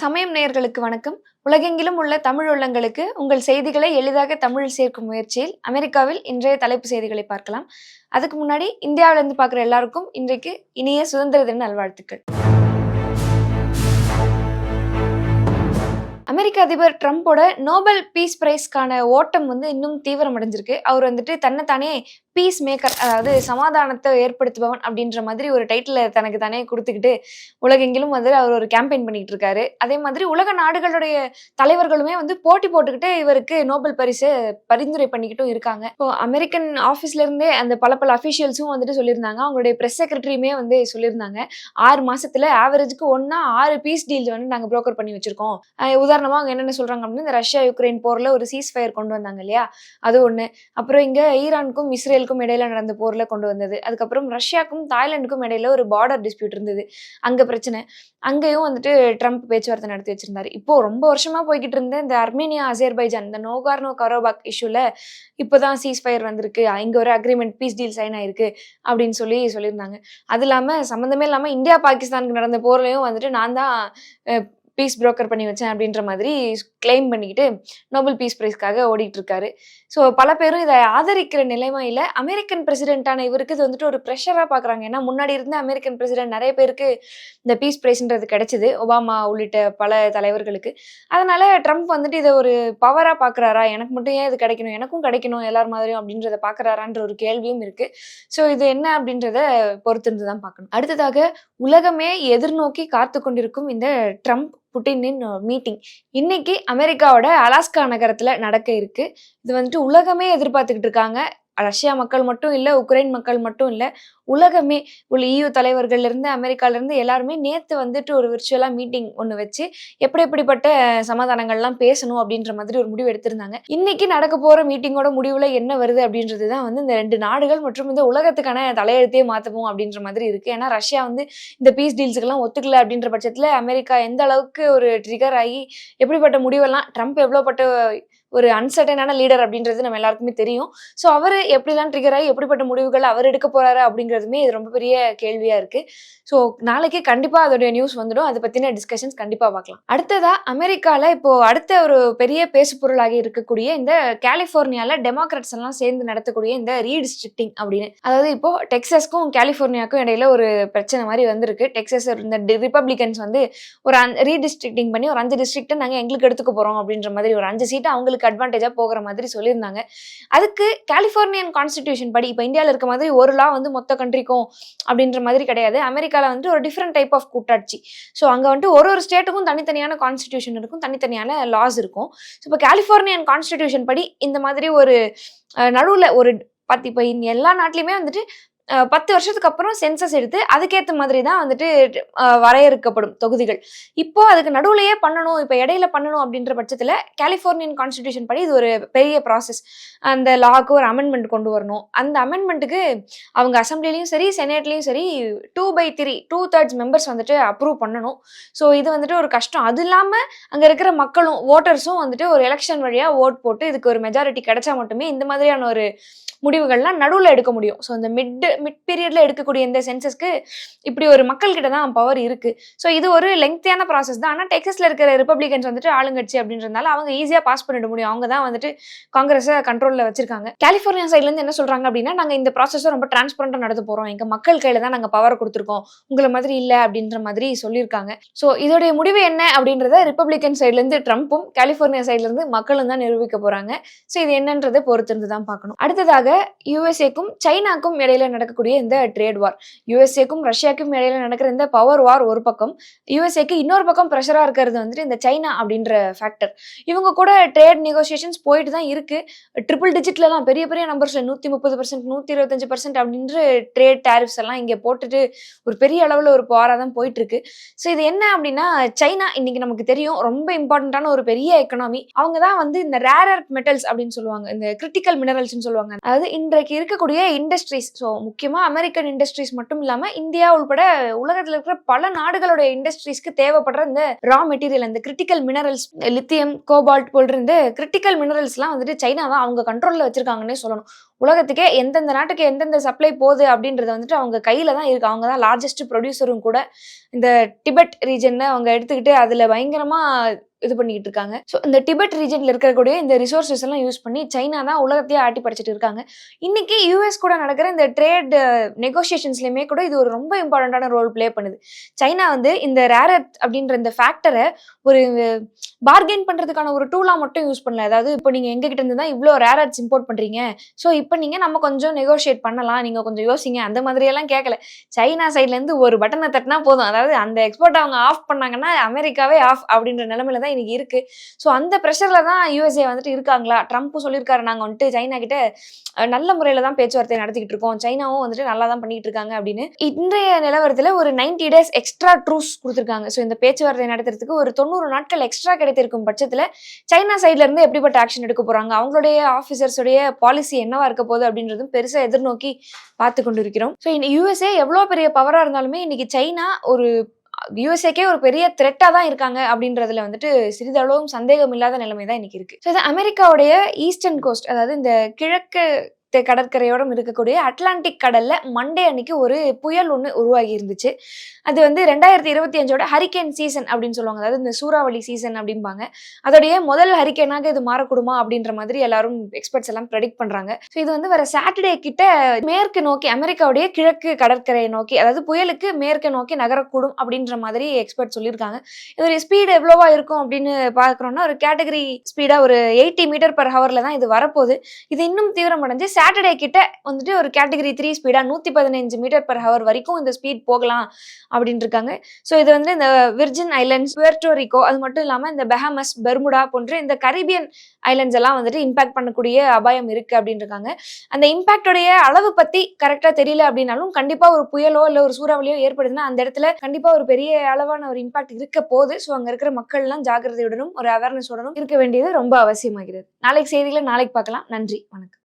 சமயம் நேயர்களுக்கு வணக்கம். உலகெங்கிலும் உள்ள தமிழ் உள்ளங்களுக்கு உங்கள் செய்திகளை எளிதாக தமிழில் சேர்க்கும் முயற்சியில் அமெரிக்காவில் இன்றைய தலைப்பு செய்திகளை பார்க்கலாம். அதுக்கு முன்னாடி இந்தியாவிலிருந்து பார்க்குற எல்லாருக்கும் இன்றைக்கு இனிய சுதந்திர தின நல்வாழ்த்துக்கள். அமெரிக்க அதிபர் ட்ரம்ப்போட நோபல் பீஸ் பிரைஸ்க்கான ஓட்டம் வந்து இன்னும் தீவிரமடைஞ்சிருக்கு. அவர் வந்துட்டு தன்னைத்தானே பீஸ் மேக்கர் அதாவது சமாதானத்தை ஏற்படுத்துபவன் அப்படின்ற மாதிரி ஒரு டைட்டில் தனக்கு தானே கொடுத்துக்கிட்டு உலகெங்கிலும் வந்து அவர் ஒரு கேம்பெயின் பண்ணிட்டு இருக்காரு அதே மாதிரி உலக நாடுகளுடைய தலைவர்களுமே வந்து போட்டி போட்டுக்கிட்டு இவருக்கு நோபல் பரிசு பரிந்துரை பண்ணிக்கிட்டும் இருக்காங்க. இப்போ அமெரிக்கன் ஆஃபீஸ்ல இருந்தே அந்த பல பல அஃபிஷியல்ஸும் வந்துட்டு சொல்லியிருந்தாங்க. அவங்களுடைய ப்ரெஸ் செக்ரட்டரியுமே வந்து சொல்லியிருந்தாங்க. ஆறு மாசத்துல ஆவரேஜுக்கு ஒன்னா ஆறு பீஸ் டீல்ஸ் வந்து நாங்கள் புரோக்கர் பண்ணி வச்சிருக்கோம். உதாரணமா அவங்க என்னென்ன சொல்றாங்க அப்படின்னா இந்த ரஷ்யா யுக்ரைன் போர்ல ஒரு சீஸ் ஃபயர் கொண்டு வந்தாங்க இல்லையா? அது ஒண்ணு. அப்புறம் இங்க ஈரானுக்கும் இஸ்ரேலுக்கும் இடையில நடந்த போர்ல கொண்டு வந்தது. அதுக்கப்புறம் ரஷ்யாக்கும் தாய்லாந்துக்கும் இடையில ஒரு பார்டர் டிஸ்பியூட் இருந்தது. அங்க பிரச்சனை. அங்கேயும் வந்துட்டு ட்ரம்ப் பேச்சுவார்த்தை நடத்தி வச்சிருந்தாரு. இப்போ ரொம்ப வருஷமா போய்கிட்டு இருந்த இந்த அர்மேனியா அசேர்பைஜான் இந்த நோகார்னோ கரோபாக் இஷ்யூல இப்போதான் சீஸ் ஃபயர் வந்திருக்கு இங்க ஒரு அக்ரிமெண்ட் பீஸ் டீல் சைன் ஆயிருக்கு அப்படின்னு சொல்லி சொல்லியிருந்தாங்க. அது இல்லாம சம்மந்தமே இல்லாம இந்தியா பாகிஸ்தானுக்கு நடந்த போர்லயும் வந்துட்டு நான் தான் பீஸ் புரோக்கர் பண்ணி வச்சேன் அப்படின்ற மாதிரி கிளைம் பண்ணிக்கிட்டு நோபல் பீஸ் பிரைஸ்க்காக ஓடிட்டு இருக்காரு ஸோ பல பேரும் இதை ஆதரிக்கிற நிலைமையில அமெரிக்கன் பிரசிடென்ட்டான இவருக்கு இது வந்துட்டு ஒரு ப்ரெஷராக பார்க்குறாங்க ஏன்னா முன்னாடி இருந்த அமெரிக்கன் பிரசிடென்ட் நிறைய பேருக்கு இந்த பீஸ் பிரைஸ்ன்றது கிடைச்சிது. ஒபாமா உள்ளிட்ட பல தலைவர்களுக்கு. அதனால ட்ரம்ப் வந்துட்டு இதை ஒரு பவராக பார்க்குறாரா எனக்கு மட்டும் ஏன் இது கிடைக்கணும்? எனக்கும் கிடைக்கணும் எல்லார் மாதிரியும் அப்படின்றத பார்க்குறாரான்ற ஒரு கேள்வியும் இருக்கு. ஸோ இது என்ன அப்படின்றத பொறுத்திருந்து தான் பார்க்கணும். அடுத்ததாக உலகமே எதிர்நோக்கி காத்து கொண்டிருக்கும் இந்த ட்ரம்ப் புட்டினின் மீட்டிங் இன்னைக்கு அமெரிக்காவோட அலாஸ்கா நகரத்துல நடக்க இருக்கு. இது வந்துட்டு உலகமே எதிர்பார்த்துக்கிட்டு இருக்காங்க. ரஷ்யா மக்கள் மட்டும் இல்ல உக்ரைன் மக்கள் மட்டும் இல்ல உலகமே உள்ள இயு தலைவர்கள்ல இருந்து அமெரிக்கால இருந்து எல்லாருமே நேத்து வந்துட்டு ஒரு விர்ச்சுவலா மீட்டிங் ஒண்ணு வச்சு எப்படி எப்படிப்பட்ட சமாதானங்கள்லாம் பேசணும் அப்படின்ற மாதிரி ஒரு முடிவு எடுத்திருந்தாங்க. இன்னைக்கு நடக்க போற மீட்டிங்கோட முடிவுல என்ன வருது அப்படின்றது தான் வந்து இந்த ரெண்டு நாடுகள் மற்றும் இந்த உலகத்துக்கான தலையெழுத்தே மாத்தவும் அப்படின்ற மாதிரி இருக்கு. ஏன்னா ரஷ்யா வந்து இந்த பீஸ் டீல்ஸுக்கெல்லாம் ஒத்துக்கல அப்படின்ற பட்சத்துல அமெரிக்கா எந்த அளவுக்கு ஒரு ட்ரிகர் ஆகி எப்படிப்பட்ட முடிவெல்லாம் ட்ரம்ப் எவ்வளோப்பட்ட ஒரு அன்சர்டனான லீடர் அப்படின்றது நம்ம எல்லாருக்குமே தெரியும். ஸோ அவர் எப்படிலாம் ட்ரிகர் ஆகி எப்படிப்பட்ட முடிவுகள் அவர் எடுக்க போறாரு அப்படின்றதுமே இது ரொம்ப பெரிய கேள்வியா இருக்கு. ஸோ நாளைக்கு கண்டிப்பா அதோடைய நியூஸ் வந்துடும். அதை பத்தின டிஸ்கஷன்ஸ் கண்டிப்பா பார்க்கலாம். அடுத்ததா அமெரிக்கால இப்போ அடுத்த ஒரு பெரிய பேசுபொருளாகி இருக்கக்கூடிய இந்த கலிஃபோர்னியாவில் டெமோக்ராட்ஸ் எல்லாம் சேர்ந்து நடத்தக்கூடிய இந்த ரீடிஸ்ட்ரிக்டிங் அப்படின்னு. அதாவது இப்போ டெக்ஸஸ்க்கும் கலிஃபோர்னியாவுக்கும் இடையில ஒரு பிரச்சனை மாதிரி வந்திருக்கு. டெக்ஸஸ் இந்த ரிப்பப்ளிகன்ஸ் வந்து ஒரு ரீடிஸ்ட்ரிக்டிங் பண்ணி ஒரு அஞ்சு டிஸ்ட்ரிக்ட்டை நாங்கள் எங்களுக்கு எடுத்துக்க போறோம் அப்படின்ற மாதிரி ஒரு அஞ்சு சீட்டு அவங்களுக்கு அட்வான்டேஜா போகிற மாதிரி சொல்லியிருந்தாங்க. அதுக்கு கலிஃபோர்னியன் கான்ஸ்டிடியூஷன் படி இப்போ இந்தியாவில் இருக்க மாதிரி ஒரு லா வந்து மொத்த கண்ட்ரிக்கும் அப்படின்ற மாதிரி கிடையாது. அமெரிக்காவில் வந்துட்டு ஒரு டிஃப்ரெண்ட் டைப் ஆஃப் கூட்டாட்சி. ஸோ அங்கே வந்துட்டு ஒரு ஒரு ஸ்டேட்டுக்கும் தனித்தனியான கான்ஸ்டிடியூஷன் இருக்கும் தனித்தனியான லாஸ் இருக்கும். ஸோ இப்போ கலிஃபோர்னியன் கான்ஸ்டிடியூஷன் படி இந்த மாதிரி ஒரு நடுவில் ஒரு பத்து இப்போ எல்லா நாட்டிலையுமே வந்துட்டு பத்து வருஷத்துக்கு அப்புறம் சென்சஸ் எடுத்து அதுக்கேற்ற மாதிரி தான் வந்துட்டு வரையறுக்கப்படும் தொகுதிகள். இப்போ அதுக்கு நடுவுலயே பண்ணணும் இப்போ இடையில பண்ணணும் அப்படின்ற பட்சத்தில் கலிஃபோர்னியன் கான்ஸ்டியூஷன் படி இது ஒரு பெரிய ப்ராசஸ் அந்த லாக்கு ஒரு அமெண்ட்மெண்ட் கொண்டு வரணும். அந்த அமெண்ட்மெண்ட்டுக்கு அவங்க அசம்பிளிலையும் சரி செனேட்லேயும் சரி two by three two thirds members வந்துட்டு அப்ரூவ் பண்ணணும். ஸோ இது வந்துட்டு ஒரு கஷ்டம். அது இல்லாமல் அங்கே இருக்கிற மக்களும் ஓட்டர்ஸும் வந்துட்டு ஒரு எலெக்ஷன் வழியாக ஓட் போட்டு இதுக்கு ஒரு மெஜாரிட்டி கிடைச்சா மட்டுமே இந்த மாதிரியான ஒரு முடிவுகள்லாம் நடுவில் எடுக்க முடியும். ஸோ இந்த மிட் மிட் பீரியட்ல எடுக்கக்கூடிய இந்த சென்சஸ்க்கு இப்படி ஒரு மக்கள் கிட்ட தான் பவர் இருக்கு. ஸோ இது ஒரு லெங்க்தியான ப்ராசஸ் தான். ஆனால் டெக்ஸஸ்ல இருக்கிற ரிப்பப்ளிகன்ஸ் வந்துட்டு ஆளுங்கட்சி அப்படின்றதுனால அவங்க ஈஸியாக பாஸ் பண்ணிட முடியும். அவங்க தான் வந்துட்டு காங்கிரஸை கண்ட்ரோலில் வச்சிருக்காங்க. கலிஃபோர்னியா சைட்ல இருந்து என்ன சொல்றாங்க அப்படின்னா நாங்கள் இந்த ப்ராசஸை ரொம்ப டிரான்ஸ்பரண்டா நடத்த போறோம். எங்க மக்கள் கையில தான் நாங்கள் பவர் கொடுத்துருக்கோம். உங்களை மாதிரி இல்லை அப்படின்ற மாதிரி சொல்லியிருக்காங்க. ஸோ இதோடைய முடிவு என்ன அப்படின்றத ரிப்பப்ளிகன் சைட்ல இருந்து ட்ரம்ப்பும் கலிஃபோர்னியா சைட்ல இருந்து மக்களும் தான் நிரூபிக்க போறாங்க. ஸோ இது என்னன்றதை பொறுத்திருந்து தான் பார்க்கணும். அடுத்ததாக யூஎஸ்ஏக்கும் சைனாக்கும் இடையில நடக்கக்கூடிய இந்த ட்ரேட் வார் யுஎஸ்ஏக்கும் ரஷ்யாக்கும் இடையில நடக்கிற இந்த பவர் வார் ஒரு பக்கம் யூஎஸ்ஏக்கு இன்னொரு பக்கம் ப்ரெஷராக இருக்கிறது வந்துட்டு இந்த சைனா அப்படின்ற ஃபேக்டர் இவங்க கூட ட்ரேட் நெகோசியேஷன்ஸ் போயிட்டு தான் இருக்கு. ட்ரிபிள் டிஜிட்லலாம் பெரிய பெரிய நம்பர்ஸ்ல நூத்தி முப்பது பர்சன்ட் நூத்தி இருபத்தஞ்சு பர்சன்ட் அப்படின்ற ட்ரேட் டேரிஃப்ஸ் எல்லாம் இங்க போட்டுட்டு ஒரு பெரிய அளவுல ஒரு போரா தான் போயிட்டு இருக்கு. ஸோ இது என்ன அப்படின்னா சைனா இன்னைக்கு நமக்கு தெரியும் ரொம்ப இம்பார்ட்டண்ட்டான ஒரு பெரிய எக்கனாமி அவங்க தான் வந்து இந்த ரேர் எர்த் மெட்டல்ஸ் அப்படின்னு சொல்லுவாங்க இந்த கிரிட்டிக்கல் மினரல்ஸ்னு சொல்லுவாங்க. அதாவது இன்றைக்கு இருக்கக்கூடிய இண்டஸ்ட்ரீஸ் ஸோ முக்கியமாக அமெரிக்கன் இண்டஸ்ட்ரீஸ் மட்டும் இல்லாமல் இந்தியா உள்பட உலகத்தில் இருக்கிற பல நாடுகளுடைய இண்டஸ்ட்ரீஸ்க்கு தேவைப்படுற இந்த ரா மெட்டீரியல் இந்த கிரிட்டிக்கல் மினரல்ஸ் லித்தியம் கோபால்ட் போன்ற இந்த கிரிட்டிக்கல் மினரல்ஸ்லாம் வந்துட்டு சைனா தான் அவங்க கண்ட்ரோலில் வச்சிருக்காங்கன்னே சொல்லணும். உலகத்துக்கே எந்தெந்த நாட்டுக்கு எந்தெந்த சப்ளை போகுது அப்படின்றது வந்துட்டு அவங்க கையில் தான் இருக்கு. அவங்க தான் லார்ஜஸ்ட் ப்ரொடியூசரும் கூட. இந்த டிபெட் ரீஜனை அவங்க எடுத்துக்கிட்டு அதில் பயங்கரமாக இது பண்ணிக்கிட்டு இருக்காங்க. ஸோ இந்த டிபெட் ரீஜன்ல இருக்கக்கூடிய இந்த ரிசோர்சஸ் எல்லாம் யூஸ் பண்ணி சைனா தான் உலகத்தையே ஆட்டி படிச்சுட்டு இருக்காங்க. இன்னைக்கு யூஎஸ் கூட நடக்கிற இந்த ட்ரேட் நெகோசியேஷன்ஸ்லயுமே கூட இது ஒரு ரொம்ப இம்பார்ட்டண்டான ரோல் ப்ளே பண்ணுது. சைனா வந்து இந்த ரேரத் அப்படின்ற இந்த ஃபேக்டரை ஒரு பார்கெயின் பண்றதுக்கான ஒரு டூலா மட்டும் யூஸ் பண்ணல. அதாவது இப்போ நீங்க எங்க கிட்ட இருந்து தான் இவ்வளோ ரேரட்ஸ் இம்போர்ட் பண்றீங்க. ஸோ இப்போ நீங்க நம்ம கொஞ்சம் நெகோஷியேட் பண்ணலாம். நீங்க கொஞ்சம் யோசிங்க. அந்த மாதிரியெல்லாம் கேட்கல சைனா சைட்ல இருந்து ஒரு பட்டனை தட்டினா போதும். அதாவது அந்த எக்ஸ்போர்ட் அவங்க ஆஃப் பண்ணாங்கன்னா அமெரிக்காவே ஆஃப் அப்படின்ற நிலமையில தான் இன்னைக்கு இருக்கு. ஸோ அந்த ப்ரெஷர்ல தான் யூஎஸ்ஏ வந்துட்டு இருக்காங்களா? ட்ரம்ப் சொல்லியிருக்காரு நாங்கள் வந்துட்டு சைனா கிட்ட நல்ல முறையில் தான் பேச்சுவார்த்தை நடத்திக்கிட்டு இருக்கோம். சைனாவும் வந்துட்டு நல்லா தான் பண்ணிட்டு இருக்காங்க அப்படின்னு. இன்றைய நிலவரத்தில் ஒரு 90 டேஸ் எக்ஸ்ட்ரா ட்ரூஸ் கொடுத்துருக்காங்க. ஸோ இந்த பேச்சுவார்த்தை நடத்துறதுக்கு ஒரு தொண்ணூறு நாட்கள் எக்ஸ்ட்ரா கிடைத்திருக்கும் பட்சத்தில் சைனா சைட்ல இருந்து எப்படிப்பட்ட ஆக்ஷன் எடுக்க போறாங்க? அவங்களுடைய ஆஃபீஸர்ஸுடைய பாலிசி என்னவா இருக்க போகுது அப்படின்றதும் பெருசாக எதிர்நோக்கி பார்த்து கொண்டு இருக்கிறோம் ஸோ இந்த யூஎஸ்ஏ எவ்வளோ பெரிய பவராக இருந்தாலுமே இன்னைக்கு சைனா ஒரு யூஎஸ்ஏக்கே ஒரு பெரிய த்ரெட்டாக தான் இருக்காங்க அப்படின்றதுல வந்துட்டு சிறிதளவும் சந்தேகம் இல்லாத நிலைமை தான் இன்னைக்கு இருக்கு. ஸோ இது அமெரிக்காவுடைய ஈஸ்டர்ன் கோஸ்ட் அதாவது இந்த கிழக்கு கடற்கரையோரம் இருக்கக்கூடிய அட்லாண்டிக் கடல்ல மண்டே அன்னைக்கு ஒரு புயல் ஒன்று உருவாகி இருந்துச்சு. அது வந்து ரெண்டாயிரத்தி இருபத்தி அஞ்சோட ஹரிக்கேன் சீசன் அப்படின்னு சொல்லுவாங்க. அதாவது இந்த சூறாவளி சீசன் அப்படிம்பாங்க. அதோடைய முதல் ஹரிக்கேனாக இது மாறக்கூடுமா அப்படின்ற மாதிரி எல்லாரும் எக்ஸ்பர்ட்ஸ் எல்லாம் ப்ரெடிக்ட் பண்றாங்க. ஸோ இது வந்து வர சாட்டர்டே கிட்ட மேற்கு நோக்கி அமெரிக்காவுடைய கிழக்கு கடற்கரையை நோக்கி அதாவது புயலுக்கு மேற்கு நோக்கி நகரக்கூடும் அப்படின்ற மாதிரி எக்ஸ்பர்ட் சொல்லியிருக்காங்க. இதோடைய ஸ்பீடு எவ்வளோவா இருக்கும் அப்படின்னு பார்க்குறோம்னா ஒரு கேட்டகரி ஸ்பீடாக ஒரு எயிட்டி மீட்டர் பர் ஹவர்ல தான் இது வரப்போகுது. இது இன்னும் தீவிரமடைஞ்சு சாட்டர்டே கிட்ட வந்துட்டு ஒரு கேட்டகரி த்ரீ ஸ்பீடாக நூற்றி பதினஞ்சு மீட்டர் பர் ஹவர் வரைக்கும் இந்த ஸ்பீட் போகலாம் அப்படின்னு இருக்காங்க ஸோ இது வந்து இந்த விர்ஜின் ஐலண்ட்ஸ் புயர்டோரிக்கோ அது மட்டும் இல்லாமல் இந்த பெஹமஸ் பெர்முடா போன்ற இந்த கரீபியன் ஐலண்ட்ஸ் எல்லாம் வந்துட்டு இம்பாக்ட் பண்ணக்கூடிய அபாயம் இருக்கு அப்படின்னு இருக்காங்க அந்த இம்பாக்டோடைய அளவு பத்தி கரெக்டாக தெரியல அப்படின்னாலும் கண்டிப்பாக ஒரு புயலோ இல்லை ஒரு சூறாவளியோ ஏற்படுதுன்னா அந்த இடத்துல கண்டிப்பாக ஒரு பெரிய அளவான ஒரு இம்பாக்ட் இருக்க போகுது. ஸோ அங்கே இருக்கிற மக்கள்லாம் ஜாகிரதையுடனும் ஜாக்கிரதையுடனும் ஒரு அவேர்னஸோடனும் இருக்க வேண்டியது ரொம்ப அவசியமாகிறது. நாளைக்கு செய்திகளை நாளைக்கு பார்க்கலாம். நன்றி. வணக்கம்.